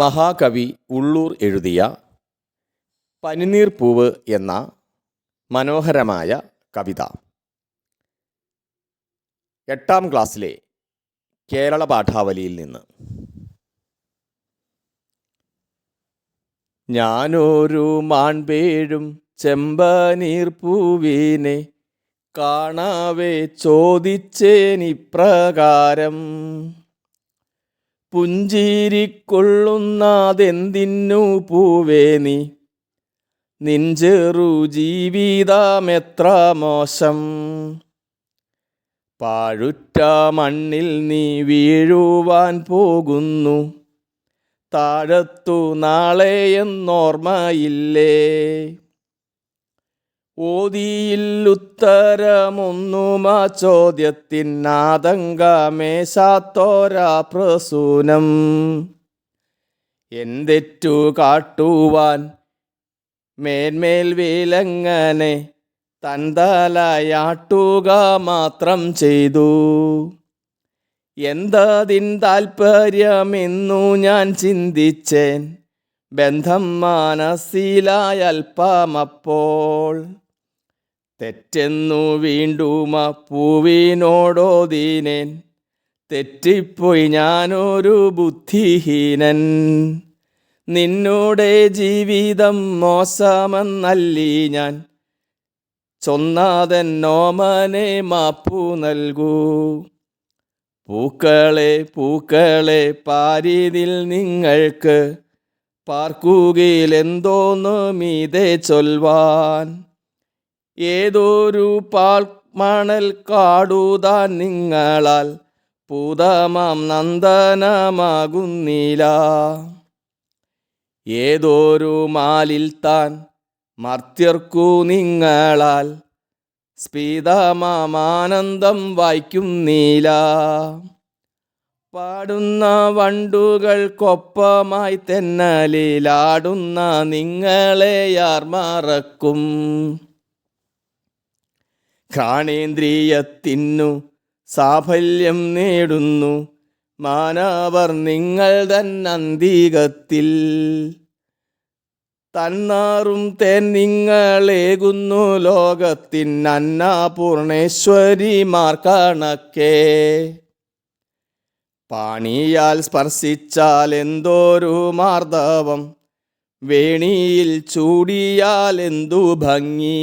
മഹാകവി ഉള്ളൂർ എഴുതിയ പനിനീർ പൂവ് എന്ന മനോഹരമായ കവിത. എട്ടാം ക്ലാസ്സിലെ കേരള പാഠാവലിയിൽ നിന്ന്. ഞാനൊരു മാൺപേഴും ചെമ്പനീർ പൂവിനെ കാണാവേ ചോദിച്ചേനിപ്രകാരം. പുഞ്ചിരിക്കൊള്ളുന്നതെന്തിന്നു പൂവേ നീ? നിഞ്ചെറു ജീവിതമെത്ര മോശം. പാഴുറ്റ മണ്ണിൽ നീ വീഴുവാൻ പോകുന്നു. താഴത്തു നാളെ എന്നോർമ്മയില്ലേ? ഓതിയില്ലുത്തരമൊന്നുമാ ചോദ്യത്തിനാതങ്കമേശാത്തോരാ പ്രസൂനം. എന്തെറ്റു കാട്ടുവാൻ മേന്മേൽ വിലങ്ങനെ തന്തലയാട്ടുക മാത്രം ചെയ്തു. എന്തതിൻ താൽപ്പര്യമെന്നു ഞാൻ ചിന്തിച്ചേൻ. ബന്ധം മനസ്സിലായ അല്പമപ്പോൾ തെറ്റെന്നു വീണ്ടും ആ പൂവിനോടോതീനേൻ. തെറ്റിപ്പോയി ഞാനൊരു ബുദ്ധിഹീനൻ. നിന്നോടെ ജീവിതം മോശമെന്നല്ലി ഞാൻ. ചൊന്നാതെന്നോമനെ മാപ്പു നൽകൂ. പൂക്കളെ പൂക്കളെ പാരിതിൽ നിങ്ങൾക്ക് പാർക്കുകയിലെന്തോന്നു മീതെ ചൊൽവാൻ. ഏതൊരു പാൽ മണൽ കാടുതാൻ നിങ്ങളാൽ പൂതമാം നന്ദനമാകുന്നില്ല ഏതൊരു മാലിൽ താൻ മർത്യർക്കു നിങ്ങളാൽ സ്പീതമാനന്ദം വായിക്കുന്നില്ല പാടുന്ന വണ്ടുകൾക്കൊപ്പമായി തെന്നലിലാടുന്ന നിങ്ങളെ മറക്കും. ഘ്രാണേന്ദ്രിയത്തിനു സാഫല്യം നേടുന്നു. മാനാവർ നിങ്ങൾ തന്നന്തികത്തിൽ തന്നാറും തേൻ നിങ്ങളേകുന്നു ലോകത്തിൻ അന്നപൂർണേശ്വരിമാർ കണക്കേ പാണിയാൽ സ്പർശിച്ചാൽ എന്തോരു മാർദ്ദവം വേണിയിൽ ചൂടിയാൽ എന്തു ഭംഗി.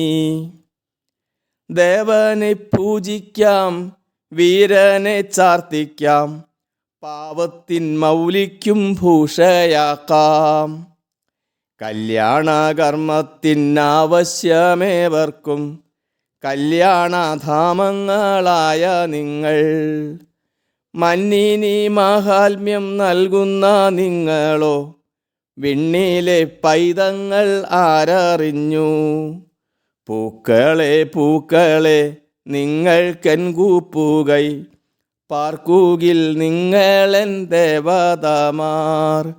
ദേവനെ പൂജിക്കാം വീരനെ ചാർത്തിക്കാം പാവത്തിൻ മൗലിക്കും ഭൂഷയാക്കാം. കല്യാണകർമ്മത്തിനാവശ്യമേവർക്കും കല്യാണധാമങ്ങളായ നിങ്ങൾ. മന്നിനി മാഹാത്മ്യം നൽകുന്ന നിങ്ങളോ വിണ്ണിലെ പൈതങ്ങൾ ആരറിഞ്ഞു. പൂക്കളെ പൂക്കളെ നിങ്ങൾ നിങ്ങൾക്കെൻകൂപ്പുകൈ പാർക്കൂകിൽ നിങ്ങളെൻ ദേവതമാർ.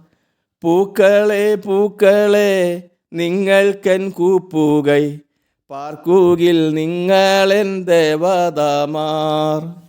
പൂക്കളെ പൂക്കളെ നിങ്ങൾ കൂപ്പുകൈ പാർക്കൂകിൽ നിങ്ങളെൻ ദേവതമാർ.